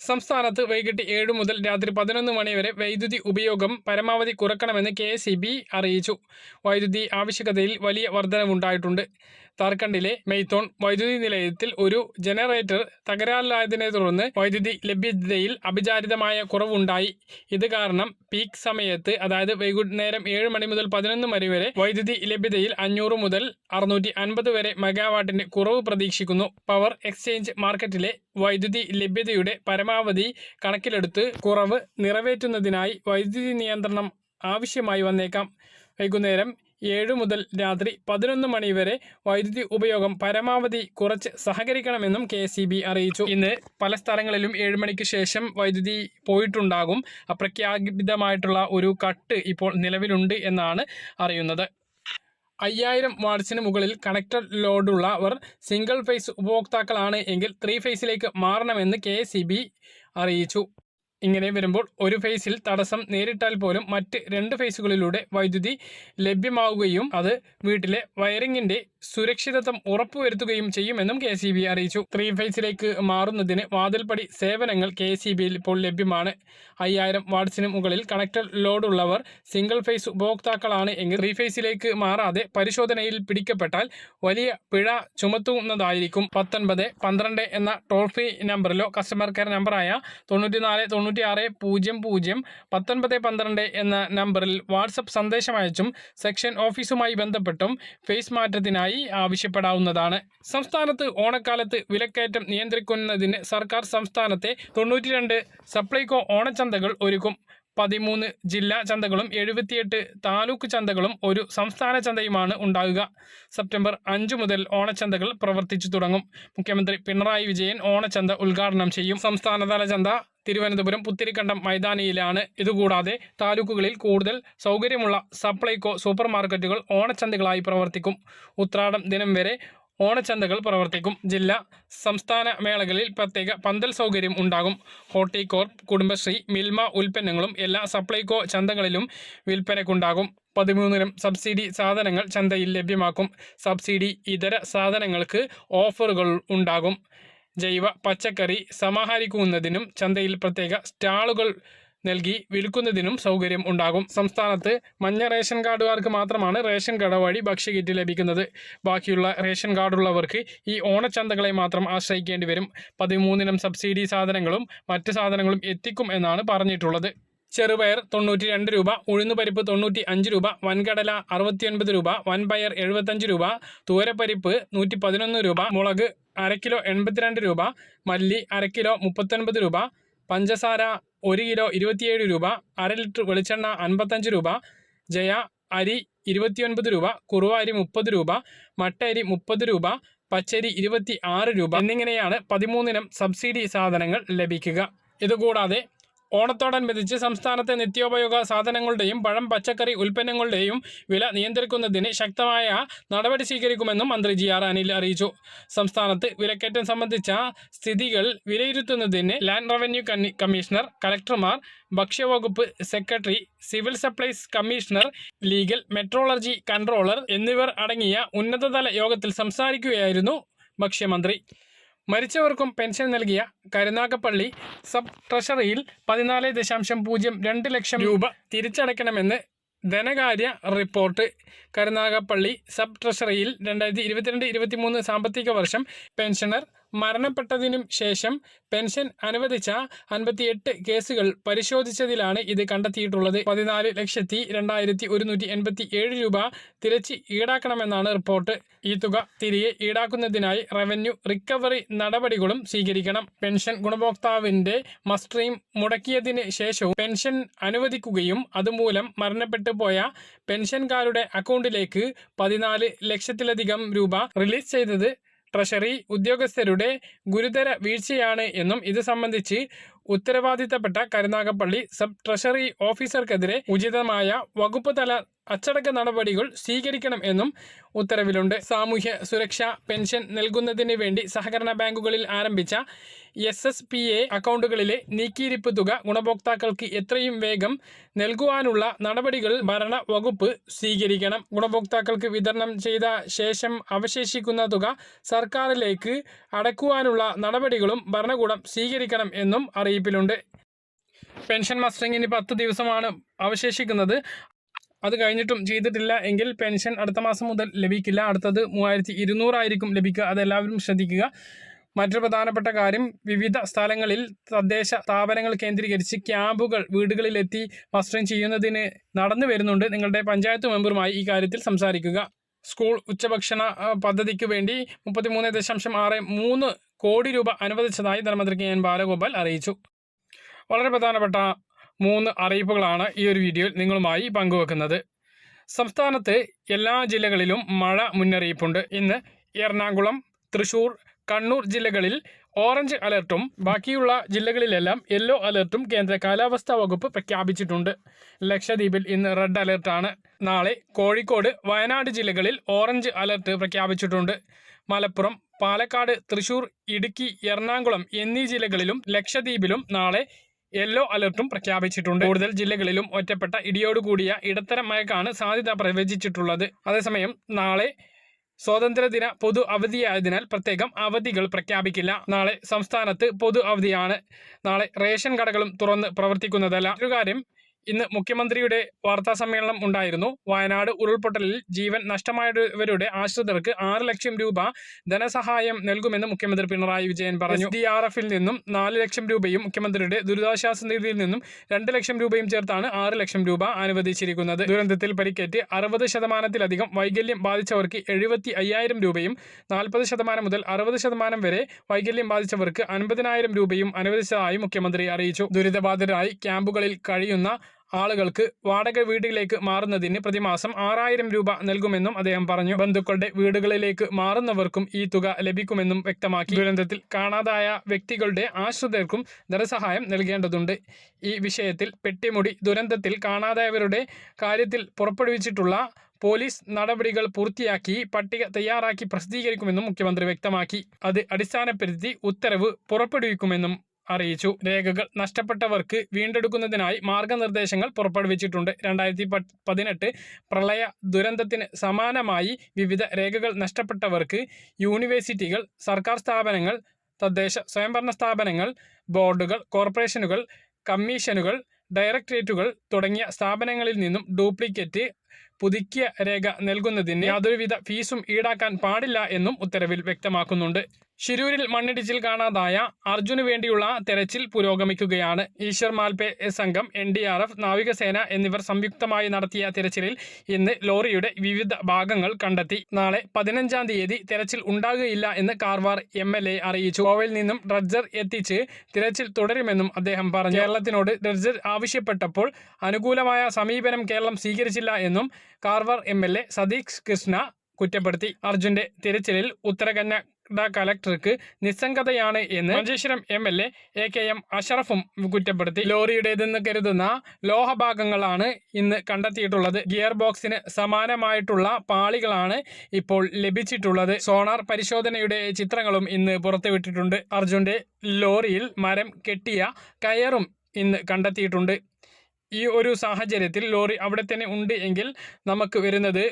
സംസ്ഥാനത്ത് വൈകിട്ട് ഏഴ് മുതൽ രാത്രി പതിനൊന്ന് മണി വരെ വൈദ്യുതി ഉപയോഗം പരമാവധി കുറക്കണമെന്ന് കെ അറിയിച്ചു. വൈദ്യുതി ആവശ്യകതയിൽ വലിയ വർധനവുണ്ടായിട്ടുണ്ട്. താർഖണ്ഡിലെ മെയ്ത്തോൺ വൈദ്യുതി നിലയത്തിൽ ഒരു ജനറേറ്റർ തകരാറിലായതിനെ തുടർന്ന് വൈദ്യുതി ലഭ്യതയിൽ അഭിചാരിതമായ കുറവുണ്ടായി. ഇത് കാരണം പീക്ക് സമയത്ത് അതായത് വൈകുന്നേരം ഏഴ് മണി മുതൽ പതിനൊന്ന് മണി വരെ വൈദ്യുതി ലഭ്യതയിൽ അഞ്ഞൂറ് മുതൽ അറുന്നൂറ്റി അൻപത് വരെ മെഗാവാട്ടിന്റെ കുറവ് പ്രതീക്ഷിക്കുന്നു. പവർ എക്സ്ചേഞ്ച് മാർക്കറ്റിലെ വൈദ്യുതി ലഭ്യതയുടെ പരമാവധി കണക്കിലെടുത്ത് കുറവ് നിറവേറ്റുന്നതിനായി വൈദ്യുതി നിയന്ത്രണം ആവശ്യമായി വന്നേക്കാം. വൈകുന്നേരം ഏഴ് മുതൽ രാത്രി പതിനൊന്ന് മണി വരെ വൈദ്യുതി ഉപയോഗം പരമാവധി കുറച്ച് സഹകരിക്കണമെന്നും കെ അറിയിച്ചു. ഇന്ന് പല സ്ഥലങ്ങളിലും ഏഴ് മണിക്ക് ശേഷം വൈദ്യുതി പോയിട്ടുണ്ടാകും. അപ്രഖ്യാപിതമായിട്ടുള്ള ഒരു കട്ട് ഇപ്പോൾ നിലവിലുണ്ട് എന്നാണ് അറിയുന്നത്. അയ്യായിരം വാട്സിന് മുകളിൽ കണക്റ്റഡ് ലോഡുള്ളവർ സിംഗിൾ ഫേസ് ഉപഭോക്താക്കളാണ് എങ്കിൽ ത്രീ ഫേസിലേക്ക് മാറണമെന്ന് കെ അറിയിച്ചു. ഇങ്ങനെ വരുമ്പോൾ ഒരു ഫേസിൽ തടസ്സം നേരിട്ടാൽ പോലും മറ്റ് രണ്ട് ഫേസുകളിലൂടെ വൈദ്യുതി ലഭ്യമാവുകയും അത് വീട്ടിലെ വയറിങ്ങിന്റെ സുരക്ഷിതത്വം ഉറപ്പുവരുത്തുകയും ചെയ്യുമെന്നും കെ സി ബി അറിയിച്ചു. ത്രീ ഫേസിലേക്ക് മാറുന്നതിന് വാതിൽപ്പടി സേവനങ്ങൾ കെ സി ബിയിൽ ഇപ്പോൾ ലഭ്യമാണ്. അയ്യായിരം വാട്സിന് മുകളിൽ കണക്റ്റഡ് ലോഡുള്ളവർ സിംഗിൾ ഫേസ് ഉപഭോക്താക്കളാണ് എങ്കിൽ ത്രീ ഫേസിലേക്ക് മാറാതെ പരിശോധനയിൽ പിടിക്കപ്പെട്ടാൽ വലിയ പിഴ ചുമത്തുന്നതായിരിക്കും. പത്തൊൻപത് പന്ത്രണ്ട് എന്ന ടോൾ ഫ്രീ നമ്പറിലോ കസ്റ്റമർ കെയർ നമ്പറായ തൊണ്ണൂറ്റിനാല് തൊണ്ണൂറ്റിയാറ് പൂജ്യം പൂജ്യം പത്തൊൻപത് പന്ത്രണ്ട് എന്ന നമ്പറിൽ വാട്സപ്പ് സന്ദേശം അയച്ചും സെക്ഷൻ ഓഫീസുമായി ബന്ധപ്പെട്ടും ഫേസ് മാറ്റത്തിനായി ആവശ്യപ്പെടാവുന്നതാണ്. സംസ്ഥാനത്ത് ഓണക്കാലത്ത് വിലക്കയറ്റം നിയന്ത്രിക്കുന്നതിന് സർക്കാർ സംസ്ഥാനത്തെ തൊണ്ണൂറ്റിരണ്ട് സപ്ലൈകോ ഓണച്ചന്തകൾ ഒരുക്കും. പതിമൂന്ന് ജില്ലാ ചന്തകളും എഴുപത്തിയെട്ട് താലൂക്ക് ചന്തകളും ഒരു സംസ്ഥാന ചന്തയുമാണ് ഉണ്ടാകുക. സെപ്റ്റംബർ അഞ്ച് മുതൽ ഓണച്ചന്തകൾ പ്രവർത്തിച്ചു തുടങ്ങും. മുഖ്യമന്ത്രി പിണറായി വിജയൻ ഓണച്ചന്ത ഉദ്ഘാടനം ചെയ്യും. സംസ്ഥാനതല ചന്ത തിരുവനന്തപുരം പുത്തിരിക്കണ്ടം മൈതാനിയിലാണ്. ഇതുകൂടാതെ താലൂക്കുകളിൽ കൂടുതൽ സൗകര്യമുള്ള സപ്ലൈകോ സൂപ്പർ മാർക്കറ്റുകൾ ഓണച്ചന്തകളായി പ്രവർത്തിക്കും. ഉത്രാടം ദിനം വരെ ഓണച്ചന്തകൾ പ്രവർത്തിക്കും. ജില്ല സംസ്ഥാന മേളകളിൽ പ്രത്യേക പന്തൽ സൗകര്യം ഉണ്ടാകും. ഹോർട്ടികോർപ്പ് കുടുംബശ്രീ മിൽമ ഉൽപ്പന്നങ്ങളും എല്ലാ സപ്ലൈകോ ചന്തകളിലും വിൽപ്പനയ്ക്കുണ്ടാകും പതിമൂന്നിനും സബ്സിഡി സാധനങ്ങൾ ചന്തയിൽ ലഭ്യമാക്കും. സബ്സിഡി ഇതര സാധനങ്ങൾക്ക് ഓഫറുകൾ ഉണ്ടാകും. ജൈവ പച്ചക്കറി സമാഹരിക്കുന്നതിനും ചന്തയിൽ പ്രത്യേക സ്റ്റാളുകൾ നൽകി വിൽക്കുന്നതിനും സൗകര്യം ഉണ്ടാകും. സംസ്ഥാനത്ത് മഞ്ഞ റേഷൻ കാർഡുകാർക്ക് മാത്രമാണ് റേഷൻ കട വഴി ഭക്ഷ്യകിറ്റ് ലഭിക്കുന്നത്. ബാക്കിയുള്ള റേഷൻ കാർഡുള്ളവർക്ക് ഈ ഓണച്ചന്തകളെ മാത്രം ആശ്രയിക്കേണ്ടി വരും. പതിമൂന്നിനം സബ്സിഡി സാധനങ്ങളും മറ്റ് സാധനങ്ങളും എത്തിക്കും എന്നാണ് പറഞ്ഞിട്ടുള്ളത്. ചെറുപയർ തൊണ്ണൂറ്റി രണ്ട് രൂപ ഉഴുന്നുപരിപ്പ് തൊണ്ണൂറ്റി അഞ്ച് രൂപ വൻകടല അറുപത്തിയൊൻപത് രൂപ വൻപയർ എഴുപത്തഞ്ച് രൂപ തൂരപ്പരിപ്പ് നൂറ്റി പതിനൊന്ന് രൂപ മുളക് അര കിലോ എൺപത്തിരണ്ട് രൂപ മല്ലി അര കിലോ മുപ്പത്തൊൻപത് രൂപ പഞ്ചസാര ഒരു കിലോ ഇരുപത്തിയേഴ് രൂപ അര ലിറ്റർ വെളിച്ചെണ്ണ അൻപത്തഞ്ച് രൂപ ജയ അരി ഇരുപത്തിയൊൻപത് രൂപ കുറുവ അരി മുപ്പത് രൂപ മട്ട അരി മുപ്പത് രൂപ പച്ചരി ഇരുപത്തി ആറ് രൂപ എന്നിങ്ങനെയാണ് പതിമൂന്നിനം സബ്സിഡി സാധനങ്ങൾ ലഭിക്കുക. ഇതുകൂടാതെ ഓണത്തോടനുബന്ധിച്ച് സംസ്ഥാനത്തെ നിത്യോപയോഗ സാധനങ്ങളുടെയും പഴം പച്ചക്കറി ഉൽപ്പന്നങ്ങളുടെയും വില നിയന്ത്രിക്കുന്നതിന് ശക്തമായ നടപടി സ്വീകരിക്കുമെന്നും മന്ത്രി ജി ആർ അനിൽ അറിയിച്ചു. സംസ്ഥാനത്ത് വിലക്കയറ്റം സംബന്ധിച്ച സ്ഥിതികൾ വിലയിരുത്തുന്നതിന് ലാൻഡ് റവന്യൂ കമ്മീഷണർ കലക്ടർമാർ ഭക്ഷ്യവകുപ്പ് secretary civil supplies commissioner legal metrology controller എന്നിവർ അടങ്ങിയ ഉന്നതതല യോഗത്തിൽ സംസാരിക്കുകയായിരുന്നു ഭക്ഷ്യമന്ത്രി. മരിച്ചവർക്കും പെൻഷൻ നൽകിയ കരുനാഗപ്പള്ളി സബ് ട്രഷറിയിൽ പതിനാല് ദശാംശം പൂജ്യം രണ്ട് ലക്ഷം രൂപ തിരിച്ചടയ്ക്കണമെന്ന് ധനകാര്യ റിപ്പോർട്ട്. കരുനാഗപ്പള്ളി സബ് ട്രഷറിയിൽ രണ്ടായിരത്തി ഇരുപത്തിരണ്ട് ഇരുപത്തിമൂന്ന് സാമ്പത്തിക വർഷം പെൻഷനർ മരണപ്പെട്ടതിനും ശേഷം പെൻഷൻ അനുവദിച്ച അൻപത്തിയെട്ട് കേസുകൾ പരിശോധിച്ചതിലാണ് ഇത് കണ്ടെത്തിയിട്ടുള്ളത്. പതിനാല് ലക്ഷത്തി രണ്ടായിരത്തി ഒരുന്നൂറ്റി എൺപത്തി ഏഴ് രൂപ തിരച്ച് ഈടാക്കണമെന്നാണ് റിപ്പോർട്ട്. ഈ തുക തിരികെ ഈടാക്കുന്നതിനായി റവന്യൂ റിക്കവറി നടപടികളും സ്വീകരിക്കണം. പെൻഷൻ ഗുണഭോക്താവിന്റെ മസ്ട്രീം മുടക്കിയതിന് ശേഷവും പെൻഷൻ അനുവദിക്കുകയും അതുമൂലം മരണപ്പെട്ടു പോയ പെൻഷൻകാരുടെ അക്കൗണ്ടിലേക്ക് പതിനാല് ലക്ഷത്തിലധികം രൂപ റിലീസ് ചെയ്തത് ട്രഷറി ഉദ്യോഗസ്ഥരുടെ ഗുരുതര വീഴ്ചയാണ് എന്നും ഇത് സംബന്ധിച്ച് ഉത്തരവാദിത്തപ്പെട്ട കരുനാഗപ്പള്ളി സബ് ട്രഷറി ഓഫീസർക്കെതിരെ ഉചിതമായ വകുപ്പ് തല അച്ചടക്ക നടപടികൾ സ്വീകരിക്കണം എന്നും ഉത്തരവിലുണ്ട്. സാമൂഹ്യ സുരക്ഷാ പെൻഷൻ നൽകുന്നതിന് വേണ്ടി സഹകരണ ബാങ്കുകളിൽ ആരംഭിച്ച എസ് എസ് പി എ അക്കൗണ്ടുകളിലെ നീക്കിയിരിപ്പ് തുക ഗുണഭോക്താക്കൾക്ക് എത്രയും വേഗം നൽകുവാനുള്ള നടപടികൾ ഭരണ വകുപ്പ് സ്വീകരിക്കണം. ഗുണഭോക്താക്കൾക്ക് വിതരണം ചെയ്ത ശേഷം അവശേഷിക്കുന്ന തുക സർക്കാരിലേക്ക് അടക്കുവാനുള്ള നടപടികളും ഭരണകൂടം സ്വീകരിക്കണം എന്നും അറിയിപ്പിലുണ്ട്. പെൻഷൻ മസ്റ്ററിങ്ങിന് പത്ത് ദിവസമാണ് അവശേഷിക്കുന്നത്. അത് കഴിഞ്ഞിട്ടും ചെയ്തിട്ടില്ല എങ്കിൽ പെൻഷൻ അടുത്ത മാസം മുതൽ ലഭിക്കില്ല. അടുത്തത് മൂവായിരത്തി ഇരുന്നൂറായിരിക്കും ലഭിക്കുക. അതെല്ലാവരും ശ്രദ്ധിക്കുക. മറ്റൊരു പ്രധാനപ്പെട്ട കാര്യം വിവിധ സ്ഥലങ്ങളിൽ തദ്ദേശ സ്ഥാപനങ്ങൾ കേന്ദ്രീകരിച്ച് ക്യാമ്പുകൾ വീടുകളിലെത്തി വസ്ത്രം ചെയ്യുന്നതിന് നടന്നു വരുന്നുണ്ട്. നിങ്ങളുടെ പഞ്ചായത്ത് മെമ്പറുമായി ഈ കാര്യത്തിൽ സംസാരിക്കുക. സ്കൂൾ ഉച്ചഭക്ഷണ പദ്ധതിക്ക് വേണ്ടി മുപ്പത്തിമൂന്ന് ദശാംശം ആറ് മൂന്ന് കോടി രൂപ അനുവദിച്ചതായി ധനമന്ത്രി കെ എൻ ബാലഗോപാൽ അറിയിച്ചു. വളരെ പ്രധാനപ്പെട്ട മൂന്ന് അറിയിപ്പുകളാണ് ഈ ഒരു വീഡിയോയിൽ നിങ്ങളുമായി പങ്കുവെക്കുന്നത്. സംസ്ഥാനത്ത് എല്ലാ ജില്ലകളിലും മഴ മുന്നറിയിപ്പുണ്ട്. ഇന്ന് എറണാകുളം തൃശൂർ കണ്ണൂർ ജില്ലകളിൽ ഓറഞ്ച് അലർട്ടും ബാക്കിയുള്ള ജില്ലകളിലെല്ലാം യെല്ലോ അലർട്ടും കേന്ദ്ര കാലാവസ്ഥാ വകുപ്പ് പ്രഖ്യാപിച്ചിട്ടുണ്ട്. ലക്ഷദ്വീപിൽ ഇന്ന് റെഡ് അലർട്ടാണ്. നാളെ കോഴിക്കോട് വയനാട് ജില്ലകളിൽ ഓറഞ്ച് അലർട്ട് പ്രഖ്യാപിച്ചിട്ടുണ്ട്. മലപ്പുറം പാലക്കാട് തൃശൂർ ഇടുക്കി എറണാകുളം എന്നീ ജില്ലകളിലും ലക്ഷദ്വീപിലും നാളെ യെല്ലോ അലർട്ടും പ്രഖ്യാപിച്ചിട്ടുണ്ട്. കൂടുതൽ ജില്ലകളിലും ഒറ്റപ്പെട്ട ഇടിയോടുകൂടിയ ഇടത്തരം മഴക്കാണ് സാധ്യത പ്രവചിച്ചിട്ടുള്ളത്. അതേസമയം നാളെ സ്വാതന്ത്ര്യദിന പൊതു അവധിയായതിനാൽ പ്രത്യേകം അവധികൾ പ്രഖ്യാപിക്കില്ല. നാളെ സംസ്ഥാനത്ത് പൊതു അവധിയാണ്. നാളെ റേഷൻ കടകളും തുറന്ന് പ്രവർത്തിക്കുന്നതല്ല. ഒരു കാര്യം ഇന്ന് മുഖ്യമന്ത്രിയുടെ വാർത്താ സമ്മേളനം ഉണ്ടായിരുന്നു. വയനാട് ഉരുൾപൊട്ടലിൽ ജീവൻ നഷ്ടമായവരുടെ ആശ്രിതർക്ക് ആറ് ലക്ഷം രൂപ ധനസഹായം നൽകുമെന്ന് മുഖ്യമന്ത്രി പിണറായി വിജയൻ പറഞ്ഞു. ഡി ആർ എഫിൽ നിന്നും നാല് ലക്ഷം രൂപയും മുഖ്യമന്ത്രിയുടെ ദുരിതാശ്വാസ നിധിയിൽ നിന്നും രണ്ട് ലക്ഷം രൂപയും ചേർത്താണ് ആറ് ലക്ഷം രൂപ അനുവദിച്ചിരിക്കുന്നത്. ദുരന്തത്തിൽ പരിക്കേറ്റ് അറുപത് ശതമാനത്തിലധികം വൈകല്യം ബാധിച്ചവർക്ക് എഴുപത്തി അയ്യായിരം രൂപയും നാൽപ്പത് ശതമാനം മുതൽ അറുപത് ശതമാനം വരെ വൈകല്യം ബാധിച്ചവർക്ക് അൻപതിനായിരം രൂപയും അനുവദിച്ചതായി മുഖ്യമന്ത്രി അറിയിച്ചു. ദുരിതബാധിതരായി ക്യാമ്പുകളിൽ കഴിയുന്ന ആളുകൾക്ക് വാടക വീട്ടിലേക്ക് മാറുന്നതിന് പ്രതിമാസം ആറായിരം രൂപ നൽകുമെന്നും അദ്ദേഹം പറഞ്ഞു. ബന്ധുക്കളുടെ വീടുകളിലേക്ക് മാറുന്നവർക്കും ഈ തുക ലഭിക്കുമെന്നും വ്യക്തമാക്കി. ദുരന്തത്തിൽ കാണാതായ വ്യക്തികളുടെ ആശ്രിതർക്കും ധനസഹായം നൽകേണ്ടതുണ്ട്. ഈ വിഷയത്തിൽ പെട്ടിമുടി ദുരന്തത്തിൽ കാണാതായവരുടെ കാര്യത്തിൽ പുറപ്പെടുവിച്ചിട്ടുള്ള പോലീസ് നടപടികൾ പൂർത്തിയാക്കി പട്ടിക തയ്യാറാക്കി പ്രസിദ്ധീകരിക്കുമെന്നും മുഖ്യമന്ത്രി വ്യക്തമാക്കി. അത് അടിസ്ഥാനപ്പെടുത്തി ഉത്തരവ് പുറപ്പെടുവിക്കുമെന്നും അറിയിച്ചു. രേഖകൾ നഷ്ടപ്പെട്ടവർക്ക് വീണ്ടെടുക്കുന്നതിനായി മാർഗനിർദ്ദേശങ്ങൾ പുറപ്പെടുവിച്ചിട്ടുണ്ട്. രണ്ടായിരത്തി പതിനെട്ട് പ്രളയ ദുരന്തത്തിന് സമാനമായി വിവിധ രേഖകൾ നഷ്ടപ്പെട്ടവർക്ക് യൂണിവേഴ്സിറ്റികൾ സർക്കാർ സ്ഥാപനങ്ങൾ തദ്ദേശ സ്വയംഭരണ സ്ഥാപനങ്ങൾ ബോർഡുകൾ കോർപ്പറേഷനുകൾ കമ്മീഷനുകൾ ഡയറക്ടറേറ്റുകൾ തുടങ്ങിയ സ്ഥാപനങ്ങളിൽ നിന്നും ഡ്യൂപ്ലിക്കേറ്റ് പുതുക്കിയ രേഖ നൽകുന്നതിന് യാതൊരുവിധ ഫീസും ഈടാക്കാൻ പാടില്ല എന്നും ഉത്തരവിൽ വ്യക്തമാക്കുന്നുണ്ട്. ശിരൂരിൽ മണ്ണിടിച്ചിൽ കാണാതായ അർജുന് വേണ്ടിയുള്ള തെരച്ചിൽ പുരോഗമിക്കുകയാണ്. ഈശ്വർ മാൽപെ സംഘം എൻ ഡി ആർ എഫ് നാവികസേന എന്നിവർ സംയുക്തമായി നടത്തിയ തെരച്ചിലിൽ ഇന്ന് ലോറിയുടെ വിവിധ ഭാഗങ്ങൾ കണ്ടെത്തി. നാളെ പതിനഞ്ചാം തീയതി തെരച്ചിൽ ഉണ്ടാകുകയില്ല എന്ന് കാർവാർ എം എൽ എ അറിയിച്ചു. ഗോവയിൽ നിന്നും ഡ്രഡ്ജർ എത്തിച്ച് തിരച്ചിൽ തുടരുമെന്നും അദ്ദേഹം പറഞ്ഞു. കേരളത്തിനോട് ഡ്രഡ്ജർ ആവശ്യപ്പെട്ടപ്പോൾ അനുകൂലമായ സമീപനം കേരളം സ്വീകരിച്ചില്ല എന്നും Karwar M L A Satish Krishna കുറ്റപ്പെടുത്തി. അർജുന്റെ തിരച്ചിലിൽ ഉത്തരകന്നഡ കലക്ടർക്ക് നിസ്സംഗതയാണ് എന്ന് Manjeshwaram M L A A K M അഷറഫും കുറ്റപ്പെടുത്തി. ലോറിയുടേതെന്ന് കരുതുന്ന ലോഹഭാഗങ്ങളാണ് ഇന്ന് കണ്ടെത്തിയിട്ടുള്ളത്. ഗിയർ ബോക്സിന് സമാനമായിട്ടുള്ള പാളികളാണ് ഇപ്പോൾ ലഭിച്ചിട്ടുള്ളത്. സോണാർ പരിശോധനയുടെ ചിത്രങ്ങളും ഇന്ന് പുറത്തുവിട്ടിട്ടുണ്ട്. അർജുന്റെ ലോറിയിൽ മരം കെട്ടിയ കയറും ഇന്ന് കണ്ടെത്തിയിട്ടുണ്ട്. ഈ ഒരു സാഹചര്യത്തിൽ ലോറി അവിടെ തന്നെ ഉണ്ട് എങ്കിൽ നമുക്ക് വരുന്നത്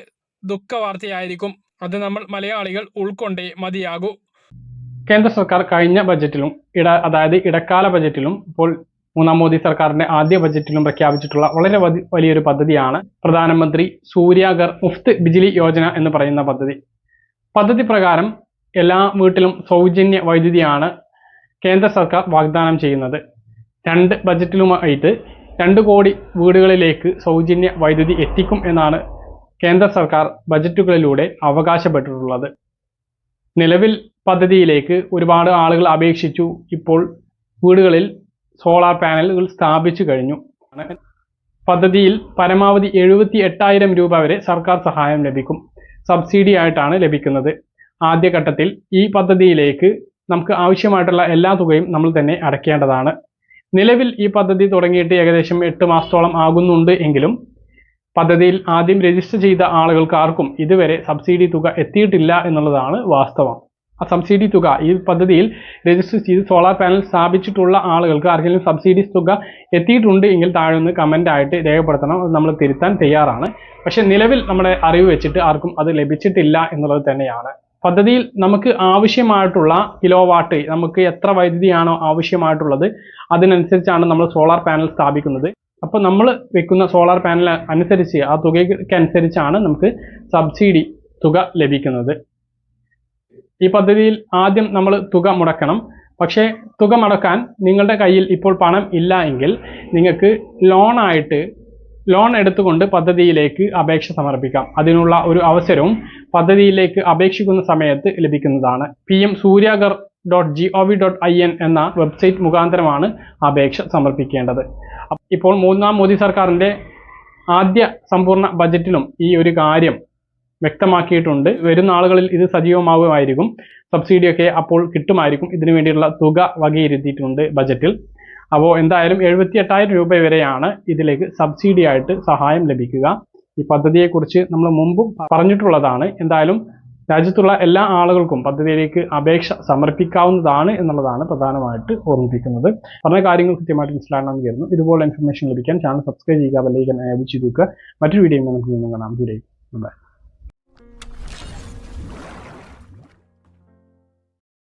ദുഃഖവാർത്തയായിരിക്കും. അത് നമ്മൾ മലയാളികൾ ഉൾക്കൊണ്ടേ മതിയാകൂ. കേന്ദ്ര സർക്കാർ കഴിഞ്ഞ ബജറ്റിലും ഇട അതായത് ഇടക്കാല ബജറ്റിലും ഇപ്പോൾ മൂന്നാം മോദി സർക്കാരിന്റെ ആദ്യ ബജറ്റിലും പ്രഖ്യാപിച്ചിട്ടുള്ള വളരെ വലിയൊരു പദ്ധതിയാണ് പ്രധാനമന്ത്രി സൂര്യാഗർ മുഫ്ത് ബിജിലി യോജന എന്ന് പറയുന്ന പദ്ധതി. പദ്ധതി പ്രകാരം എല്ലാ വീട്ടിലും സൗജന്യ വൈദ്യുതിയാണ് കേന്ദ്ര സർക്കാർ വാഗ്ദാനം ചെയ്യുന്നത്. രണ്ട് ബജറ്റിലുമായിട്ട് രണ്ട് കോടി വീടുകളിലേക്ക് സൗജന്യ വൈദ്യുതി എത്തിക്കും എന്നാണ് കേന്ദ്ര സർക്കാർ ബജറ്റുകളിലൂടെ അവകാശപ്പെട്ടിട്ടുള്ളത്. നിലവിൽ പദ്ധതിയിലേക്ക് ഒരുപാട് ആളുകൾ അപേക്ഷിച്ചു. ഇപ്പോൾ വീടുകളിൽ സോളാർ പാനലുകൾ സ്ഥാപിച്ചു കഴിഞ്ഞു. പദ്ധതിയിൽ പരമാവധി എഴുപത്തി എട്ടായിരം രൂപ വരെ സർക്കാർ സഹായം ലഭിക്കും. സബ്സിഡി ആയിട്ടാണ് ലഭിക്കുന്നത്. ആദ്യഘട്ടത്തിൽ ഈ പദ്ധതിയിലേക്ക് നമുക്ക് ആവശ്യമായിട്ടുള്ള എല്ലാ തുകയും നമ്മൾ തന്നെ അടയ്ക്കേണ്ടതാണ്. നിലവിൽ ഈ പദ്ധതി തുടങ്ങിയിട്ട് ഏകദേശം എട്ട് മാസത്തോളം ആകുന്നുണ്ട് എങ്കിലും പദ്ധതിയിൽ ആദ്യം രജിസ്റ്റർ ചെയ്ത ആളുകൾക്ക് ആർക്കും ഇതുവരെ സബ്സിഡി തുക എത്തിയിട്ടില്ല എന്നുള്ളതാണ് വാസ്തവം. ആ സബ്സിഡി തുക ഈ പദ്ധതിയിൽ രജിസ്റ്റർ ചെയ്ത് സോളാർ പാനൽ സ്ഥാപിച്ചിട്ടുള്ള ആളുകൾക്ക് ആർക്കെങ്കിലും സബ്സിഡി തുക എത്തിയിട്ടുണ്ട് എങ്കിൽ താഴെ ഒന്ന് കമന്റ് ആയിട്ട് രേഖപ്പെടുത്തണം. അത് നമ്മൾ തിരുത്താൻ തയ്യാറാണ്. പക്ഷേ നിലവിൽ നമ്മുടെ അറിവ് വെച്ചിട്ട് ആർക്കും അത് ലഭിച്ചിട്ടില്ല എന്നുള്ളത് തന്നെയാണ്. പദ്ധതിയിൽ നമുക്ക് ആവശ്യമായിട്ടുള്ള കിലോ വാട്ട് നമുക്ക് എത്ര വൈദ്യുതിയാണോ ആവശ്യമായിട്ടുള്ളത് അതിനനുസരിച്ചാണ് നമ്മൾ സോളാർ പാനൽ സ്ഥാപിക്കുന്നത്. അപ്പോൾ നമ്മൾ വെക്കുന്ന സോളാർ പാനൽ അനുസരിച്ച് ആ തുകയ്ക്ക് അനുസരിച്ചാണ് നമുക്ക് സബ്സിഡി തുക ലഭിക്കുന്നത്. ഈ പദ്ധതിയിൽ ആദ്യം നമ്മൾ തുക മുടക്കണം. പക്ഷേ തുക മുടക്കാൻ നിങ്ങളുടെ കയ്യിൽ ഇപ്പോൾ പണം ഇല്ല എങ്കിൽ നിങ്ങൾക്ക് ലോണായിട്ട് ലോൺ എടുത്തുകൊണ്ട് പദ്ധതിയിലേക്ക് അപേക്ഷ സമർപ്പിക്കാം. അതിനുള്ള ഒരു അവസരവും പദ്ധതിയിലേക്ക് അപേക്ഷിക്കുന്ന സമയത്ത് ലഭിക്കുന്നതാണ്. P M Suryaghar dot G O V dot I N എന്ന വെബ്സൈറ്റ് മുഖാന്തരമാണ് അപേക്ഷ സമർപ്പിക്കേണ്ടത്. ഇപ്പോൾ മൂന്നാം മോദി സർക്കാരിന്റെ ആദ്യ സമ്പൂർണ ബജറ്റിലും ഈ ഒരു കാര്യം വ്യക്തമാക്കിയിട്ടുണ്ട്. വരുന്ന ആളുകളിൽ ഇത് സജീവമാവുമായിരിക്കും. സബ്സിഡിയൊക്കെ അപ്പോൾ കിട്ടുമായിരിക്കും. ഇതിനു വേണ്ടിയുള്ള തുക വകയിരുത്തിയിട്ടുണ്ട് ബജറ്റിൽ. അപ്പോൾ എന്തായാലും എഴുപത്തി എട്ടായിരം രൂപ വരെയാണ് ഇതിലേക്ക് സബ്സിഡി ആയിട്ട് സഹായം ലഭിക്കുക. ഈ പദ്ധതിയെക്കുറിച്ച് നമ്മൾ മുമ്പും പറഞ്ഞിട്ടുള്ളതാണ്. എന്തായാലും രാജ്യത്തുള്ള എല്ലാ ആളുകൾക്കും പദ്ധതിയിലേക്ക് അപേക്ഷ സമർപ്പിക്കാവുന്നതാണ് എന്നുള്ളതാണ് പ്രധാനമായിട്ട് ഓർമ്മിപ്പിക്കുന്നത്. പറഞ്ഞ കാര്യങ്ങൾ കൃത്യമായിട്ട് മനസ്സിലാക്കണമെന്ന് കരുതുന്നു. ഇതുപോലെ ഇൻഫർമേഷൻ ലഭിക്കാൻ ചാനൽ സബ്സ്ക്രൈബ് ചെയ്യുക ബെല്ലൈക്കൻ ചെയ്ത് വെക്കുക മറ്റൊരു വീഡിയോ നമുക്ക് വീണ്ടും കാണാം. ബൈ